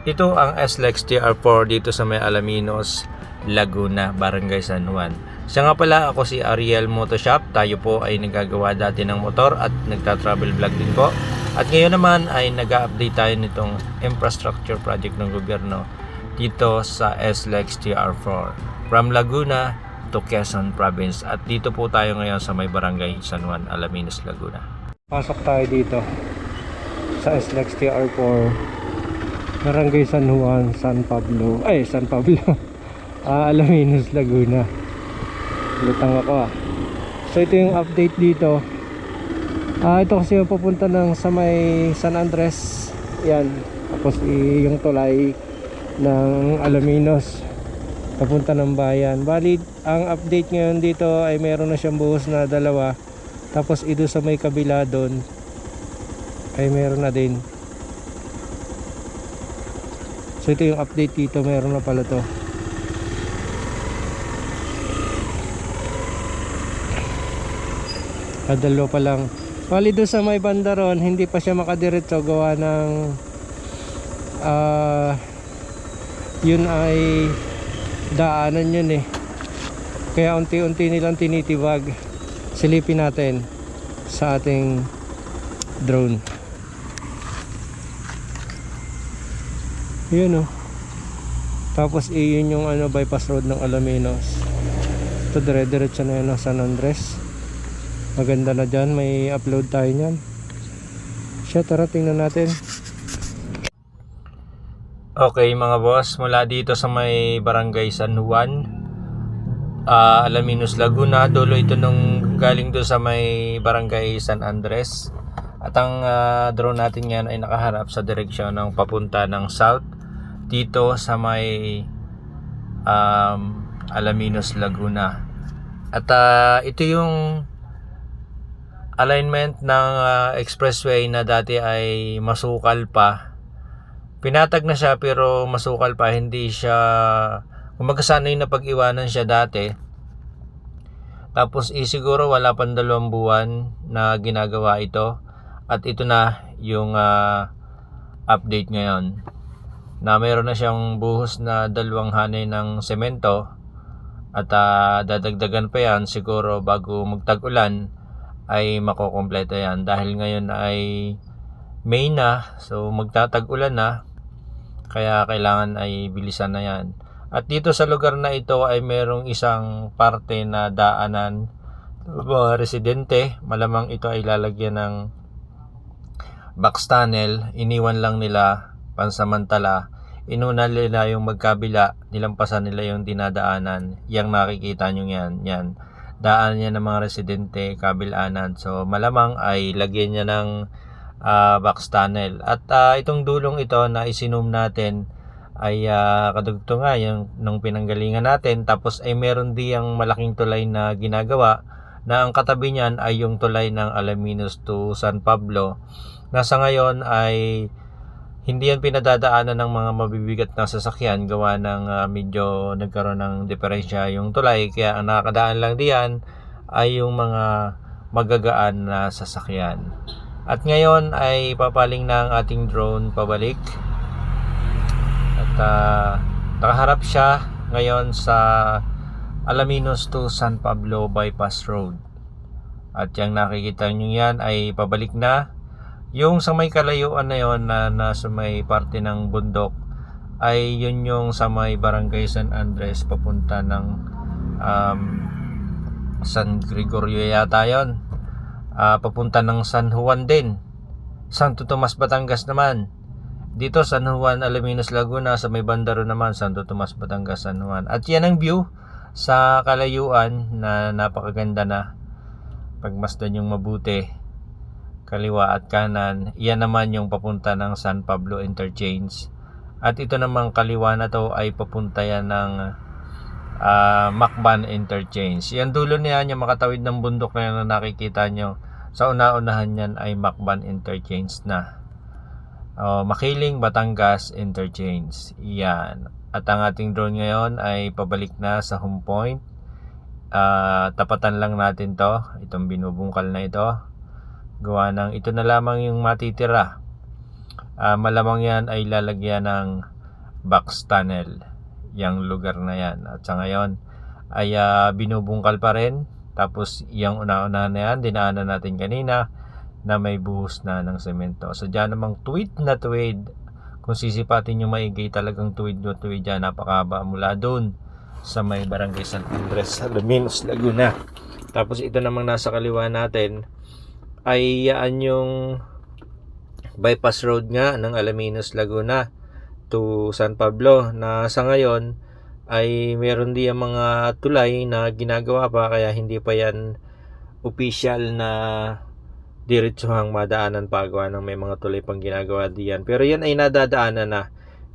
Ito ang SLEX TR4 dito sa may Alaminos, Laguna, Barangay San Juan. Siya nga pala ako si Ariel Motoshop. Tayo po ay nagagawa dati ng motor at nagta-travel vlog din po. At ngayon naman ay nag-update tayo nitong infrastructure project ng gobyerno dito sa SLEX TR4 from Laguna to Quezon Province. At dito po tayo ngayon sa may barangay San Juan, Alaminos, Laguna. Pasok tayo dito sa SLEX TR4 Barangay San Juan, San Pablo. Ay, San Pablo. ah, Alaminos, Laguna. Lutang ako ah. So ito yung update dito. Ah, ito kasi yung papunta ng sa may San Andres. Yan. Tapos yung tulay ng Alaminos. Papunta ng bayan. Bali, ang update ngayon dito ay meron na siyang buhos na dalawa. Tapos ito sa may kabila doon ay meron na din. So ito yung update dito, meron na pala to. Kadalo pa lang. Bali doon sa may banda ron, hindi pa siya makadiretso gawa ng ah yun ay daanan yun eh. Kaya unti-unti nilang tinitibag. Silipin natin sa ating drone. Yun oh. Tapos iyon yung ano bypass road ng Alaminos. Ito dire-diretso na yun ng San Andres. Maganda na dyan. May upload tayo nyan. Siya, tara tingnan natin. Okay mga boss, mula dito sa may barangay San Juan, ah, Alaminos, Laguna, dulo ito nung galing doon sa may barangay San Andres. At ang ah, drone natin yan ay nakaharap sa direksyon ng papunta ng south dito sa may um, Alaminos, Laguna. At ah, ito yung alignment ng ah, expressway na dati ay masukal pa. Pinatag na siya pero masukal pa, hindi siya kumaga sanay na pag-iwanan siya dati. Tapos eh, siguro wala pang dalawang buwan na ginagawa ito. At ito na yung ah, update ngayon. Na meron na siyang buhos na dalawang hanay ng semento. At ah, dadagdagan pa yan siguro bago magtag-ulan ay makokompleto yan. Dahil ngayon ay May na, so magtatag-ulan na. Kaya kailangan ay bilisan na yan. At dito sa lugar na ito ay merong isang parte na daanan mga residente. Malamang ito ay lalagyan ng box tunnel. Iniwan lang nila pansamantala. Inuna nila yung magkabila. Nilampasan nila yung dinadaanan. Yang nakikita nyo yan. Yan. Daan niya ng mga residente, kabilanan. So malamang ay lagyan niya ng ah, box tunnel. At ah, itong dulong ito na isinom natin ay uh, kadugto nga yung nung pinanggalingan natin tapos ay meron diyang malaking tulay na ginagawa na ang katabi niyan ay yung tulay ng Alaminos to San Pablo na sa ngayon ay hindi yan pinadadaanan ng mga mabibigat na sasakyan gawa ng ah, medyo nagkaroon ng diferensya yung tulay kaya ang nakakadaan lang diyan ay yung mga magagaan na sasakyan at ngayon ay papaling na ang ating drone pabalik at ah, nakaharap siya ngayon sa Alaminos to San Pablo Bypass Road. At yung nakikita nyo yan ay pabalik na. Yung sa may kalayuan na yon na nasa may parte ng bundok ay yun yung sa may Barangay San Andres papunta ng um, San Gregorio yata yon. Ah, papunta ng San Juan din. Santo Tomas Batangas naman. Dito San Juan, Alaminos, Laguna sa may bandaro naman Santo Tomas, Batangas, San Juan. At yan ang view sa kalayuan na napakaganda na pagmasdan yung mabuti kaliwa at kanan. Iyan naman yung papunta ng San Pablo Interchange. At ito namang kaliwa na to ay papunta yan ng ah, Macban Interchange. Yan dulo niya yung makatawid ng bundok na yan na nakikita nyo. Sa una-unahan yan ay Macban Interchange na. Oh, Makiling, Batangas Interchange. Yan. At ang ating drone ngayon ay pabalik na sa home point. Ah, tapatan lang natin to. Itong binubungkal na ito. Gawa ng ito na lamang yung matitira. Ah, malamang yan ay lalagyan ng Box Tunnel yung lugar na yan. At sa ngayon ay ah, binubungkal pa rin. Tapos yung una-una na yan dinaanan natin kanina na may buhos na ng semento. So dyan namang tuwid na tuwid kung sisipatin yung maigay talagang tuwid na tuwid dyan napakaba mula doon sa may barangay San Andres Alaminos Laguna. Tapos ito namang nasa kaliwa natin ay yan yung bypass road nga ng Alaminos Laguna to San Pablo na sa ngayon ay meron din mga tulay na ginagawa pa kaya hindi pa yan official na diretsuhang madaanan pa gawa ng may mga tulay pang ginagawa diyan. Pero yan ay nadadaanan na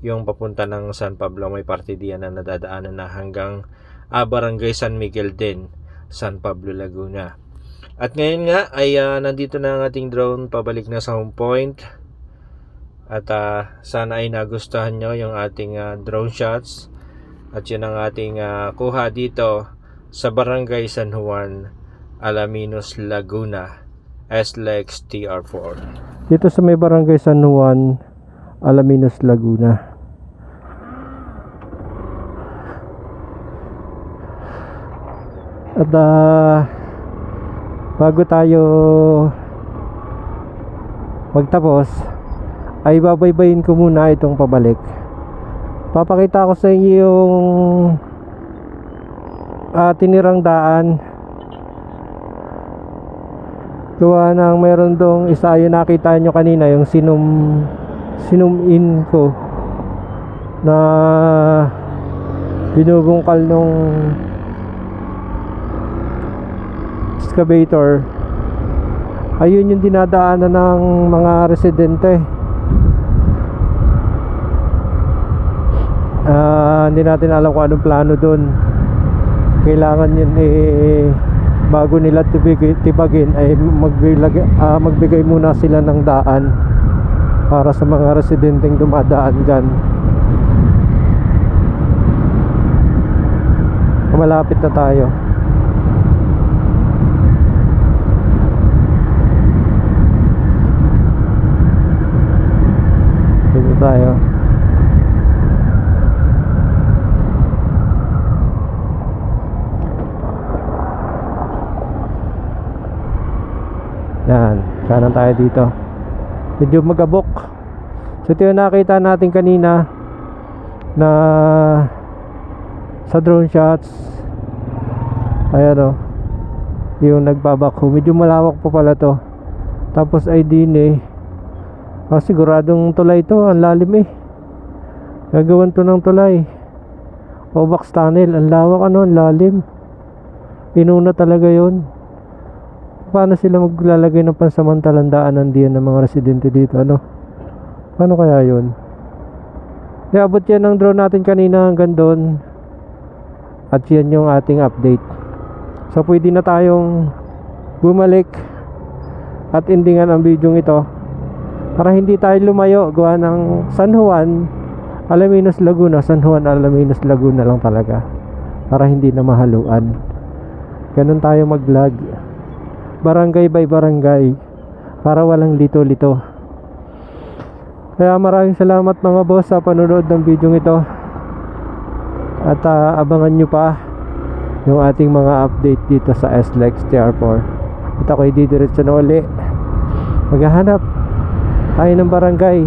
yung papunta ng San Pablo. May parte diyan na nadadaanan na hanggang ah, Barangay San Miguel din San Pablo Laguna at ngayon nga ay ah, nandito na ang ating drone pabalik na sa home point at ah, sana ay nagustuhan nyo yung ating ah, drone shots at yun ang ating ah, kuha dito sa Barangay San Juan, Alaminos, Laguna, SLEX TR4. Dito sa may barangay San Juan, Alaminos, Laguna. At ah, bago tayo magtapos, ay babaybayin ko muna itong pabalik. Papakita ko sa inyo yung ah, tinirang daan gawa ng meron dong isa yung nakita nyo kanina yung sinum sinum in ko na binubungkal nung excavator ayun yung dinadaanan ng mga residente. Ah, hindi natin alam kung anong plano doon kailangan yun eh bago nila tibigay, tibagin ay magbigay, ah, magbigay muna sila ng daan para sa mga residenteng dumadaan dyan. Malapit na tayo dito tayo Yan, kanan tayo dito. Medyo magabok. So ito yung nakita natin kanina na sa drone shots. Ayan o. Yung nagbabako. Medyo malawak pa pala to. Tapos ay din eh. Ah, siguradong tulay to. Ang lalim eh. Gagawan to ng tulay. O box tunnel. Ang lawak ano. Ang lalim. Inuna talaga yon paano sila maglalagay ng pansamantalang daanan diyan ng mga residente dito ano paano kaya yun Iabot yan ng drone natin kanina hanggang doon at yan yung ating update so pwede na tayong bumalik at endingan ang video ito para hindi tayo lumayo gawa ng San Juan Alaminos Laguna. San Juan Alaminos Laguna lang talaga. Para hindi na mahaluan. Ganun tayo mag vlog barangay by barangay. Para walang lito-lito. Kaya maraming salamat mga boss sa panonood ng video ito. At ah, abangan nyo pa yung ating mga update dito sa SLEX TR4 at ako'y didiretso na uli. Maghahanap tayo ng barangay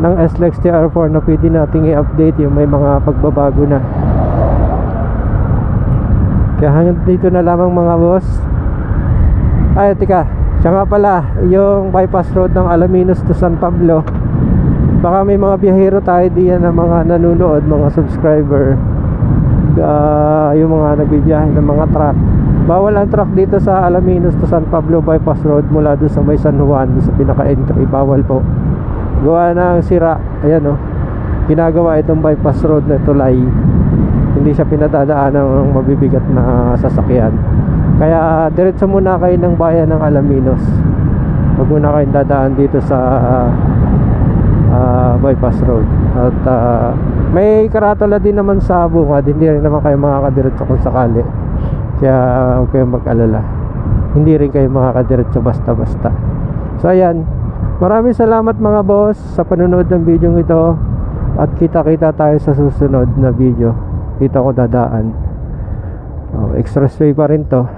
ng SLEX TR4 na pwede nating i-update yung may mga pagbabago na kaya hanggang dito na lamang mga boss ay, tika. Siya nga pala, yung bypass road ng Alaminos to San Pablo. Baka may mga biyahero tayo diyan na mga nanonood, mga subscriber. Ah, yung mga nagbibiyahe ng mga truck. Bawal ang truck dito sa Alaminos to San Pablo bypass road mula doon sa may San Juan, sa pinaka-entry. Bawal po. Gawa ng sira. Ayan oh. Ginagawa itong bypass road na tulay. Hindi siya pinadadaan ng mabibigat na sasakyan. Kaya diretso muna kayo ng bayan ng Alaminos. Huwag muna kayong dadaan dito sa ah, bypass road. At ah, may karatula din naman sa bungad. Hindi rin naman kayo makakadiretso kung sakali. Kaya huwag kayong mag-alala. Hindi rin kayo makakadiretso basta-basta. So ayan. Maraming salamat mga boss sa panonood ng video ito. At kita-kita tayo sa susunod na video. Kita ko dadaan. Oh, expressway pa rin to.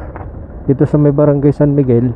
Dito sa may barangay San Miguel.